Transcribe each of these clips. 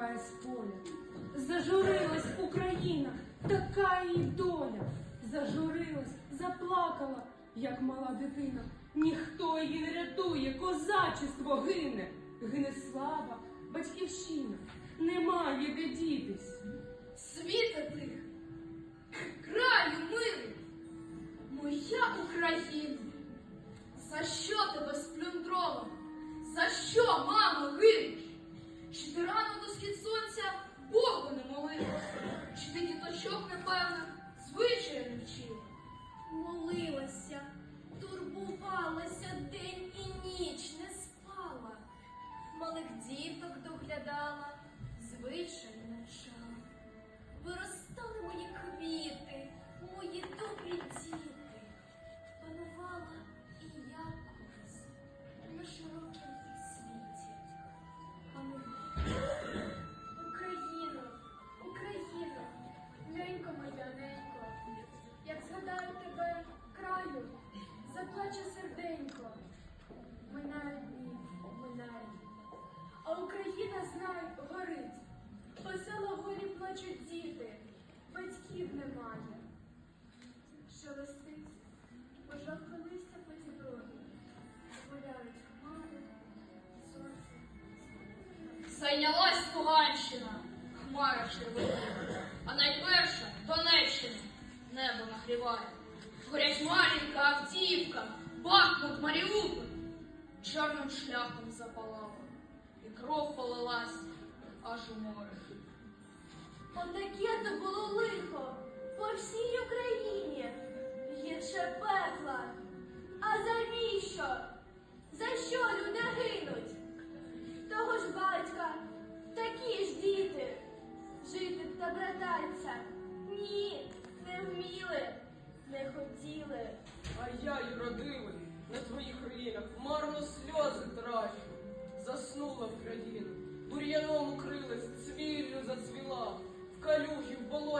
а з поля. Зажурилась Україна, така її доля. Зажурилась, заплакала, як мала дитина. Ніхто її не рятує, козачество гине. Гине слава, батьківщина, немає де дітись. Світа тих, краю милий, моя Україна, за що тебе сплюндровано? За що, мамо, гинеш? Чи ти рано до Чи напевно, не вчила? Молилася, турбувалася день і ніч, не спала, малих діток доглядала, Зайнялась Луганщина, хмара червона, а найперша Донеччина небо нагріває. Горять Мар'їнка, Авдіївка, Бахмут, Маріуполь. Чорним шляхом запалала, і кров полилась аж у море. Отаке то було лихо по всій Україні. Гірше пекла. А? За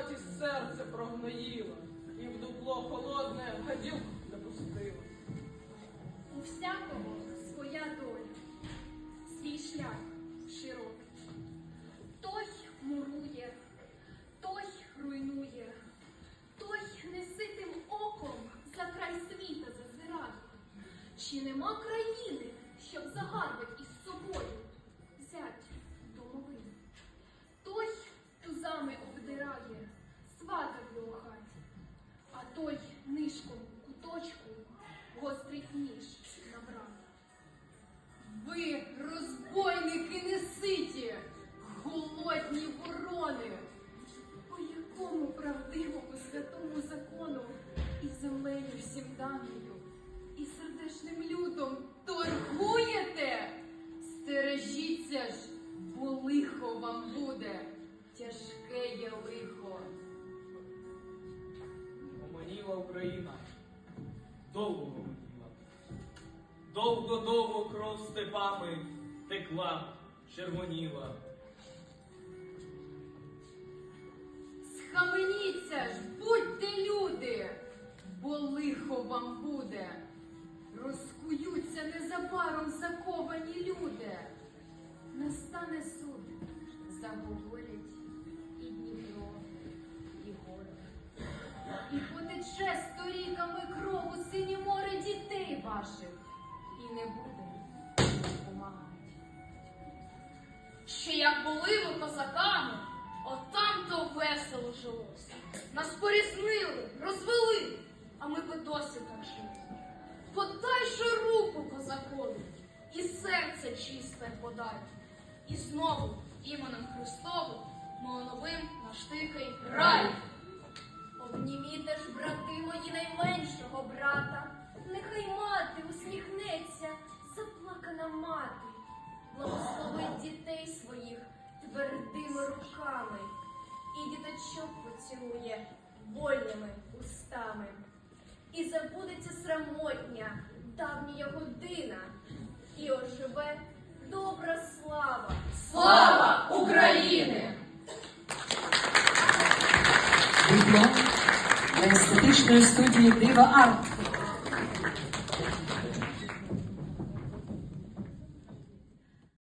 болоті серце прогноїла, і в дупло холодне гадюк не пустила. У всякого своя доля, свій шлях широкий. Той мурує, той руйнує, той неситим оком за край світа зазирає. Чи нема країни, щоб загарбать довго гомоніла. Довго-довго кров степами текла, червоніла. Схаменіться ж, будьте люди, бо лихо вам буде. Розкуються незабаром заковані люди. Настане суд, заговорять ваших, і не буде помагати. Ще як були ви козаками, отам то весело жилося. Нас порізнили, розвели, а ми би досі так жили. Подай же руку козакові, і серце чисте подай. І знову іменем Христовим новим наштикай рай. Заплакана мати, благословить дітей своїх твердими руками і діточок поцілує вольними устами. І забудеться срамотня, давня година, і оживе добра слава. Слава України! Лесі музичної студії Дива Арт.